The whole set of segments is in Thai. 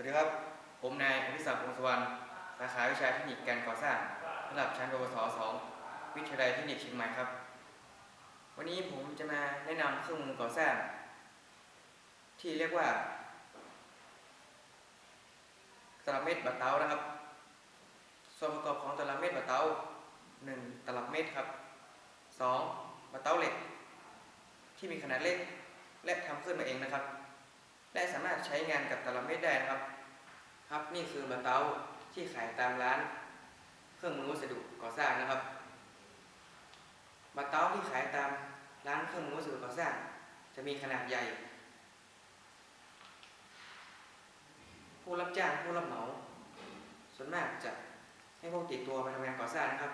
วัสดีครับ ผมนายอภิศักดิ์วงศ์สุวรรณ สาขาวิชาเทคนิคการก่อสร้างระดับชั้นปวส 2 วิทยาลัยเทคนิคเชียงใหม่ครับ วันนี้ผมจะมาแนะนำเครื่องมือก่อสร้าง ที่เรียกว่าตลับเม็ดบัตเต้านะครับ ส่วนประกอบของตลับเม็ดบัตเต้า 1 ตลับเม็ดครับ 2. บัตเต้าเหล็ก ที่มีขนาดเล็กและทำขึ้นมาเองนะครับ และสามารถใช้งานกับตลับเม็ดได้นะครับ ครับนี่คือบัตเต้าที่ขายตามร้าน เครื่องมือวัสดุก่อสร้างนะครับบัตเต้าที่ขายตามร้านเครื่องมือวัสดุก่อสร้าง จะมีขนาดใหญ่ ผู้รับจ้างผู้รับเหมาส่วนมากจะให้พวกติดตัวไปทำงานก่อสร้างนะครับ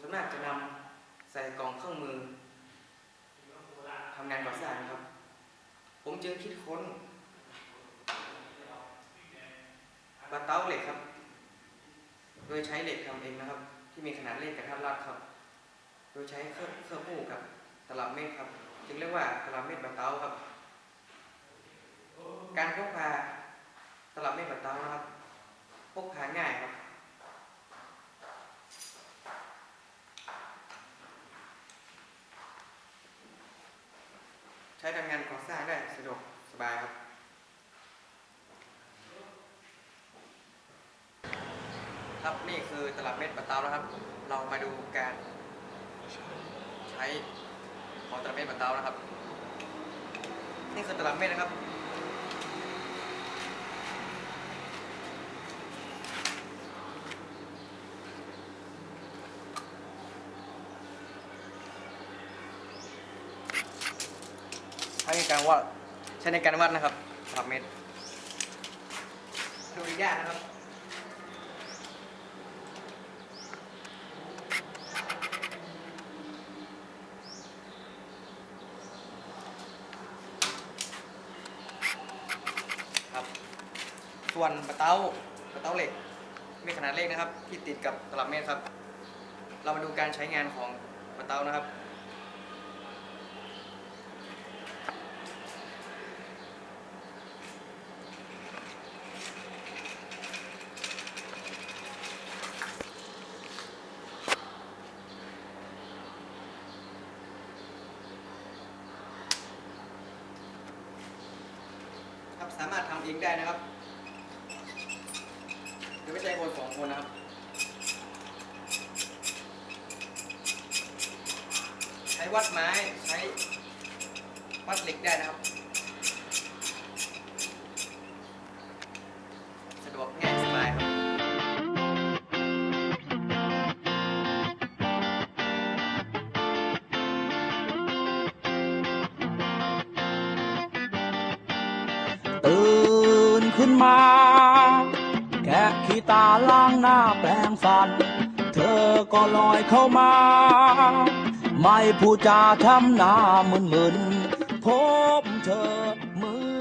ส่วนมากจะนำใส่กล่องเครื่องมือทำงานก่อสร้างนะครับ ผมจึงคิดค้นบัตเตาเหล็กครับ โดยใช้เหล็กทำเองนะครับ ที่มีขนาดเล็กกระทัดรัดครับ โดยใช้เครื่องเครื่องผูกกับตลับเมตรครับ จึงเรียกว่าตลับเมตรบัตเตาครับ การพกพาตลับเมตรบัตเตานะครับพกพาง่ายครับใช้ทำงานก สบายครับ ครับนี่คือตลับเม็ดบัตเตานะครับ เรามาดูการใช้ของตลับเม็ดบัตเตานะครับ นี่คือตลับเม็ดนะครับใช้การวัด ช้ในการวัดนะครับตลับเม็ดดูยากนะครับครับส่วนปะเต้าปะเต้าเหล็กมีขนาดเล็กนะครับ ที่ติดกับตลับเมตรครับ เรามาดูการใช้งานของปะเต้านะครับ สามารถทำเองได้นะครับโดยไม่ใช่คนสองคนนะครับใช้วัดไม้ใช้วัดเหล็กได้นะครับ ขึ้นมา แกะขี้ตาล้างหน้าแปรงฟัน เธอก็ลอยเข้ามา ไม่พูดจาทำหน้ามึนๆพบเธอมือ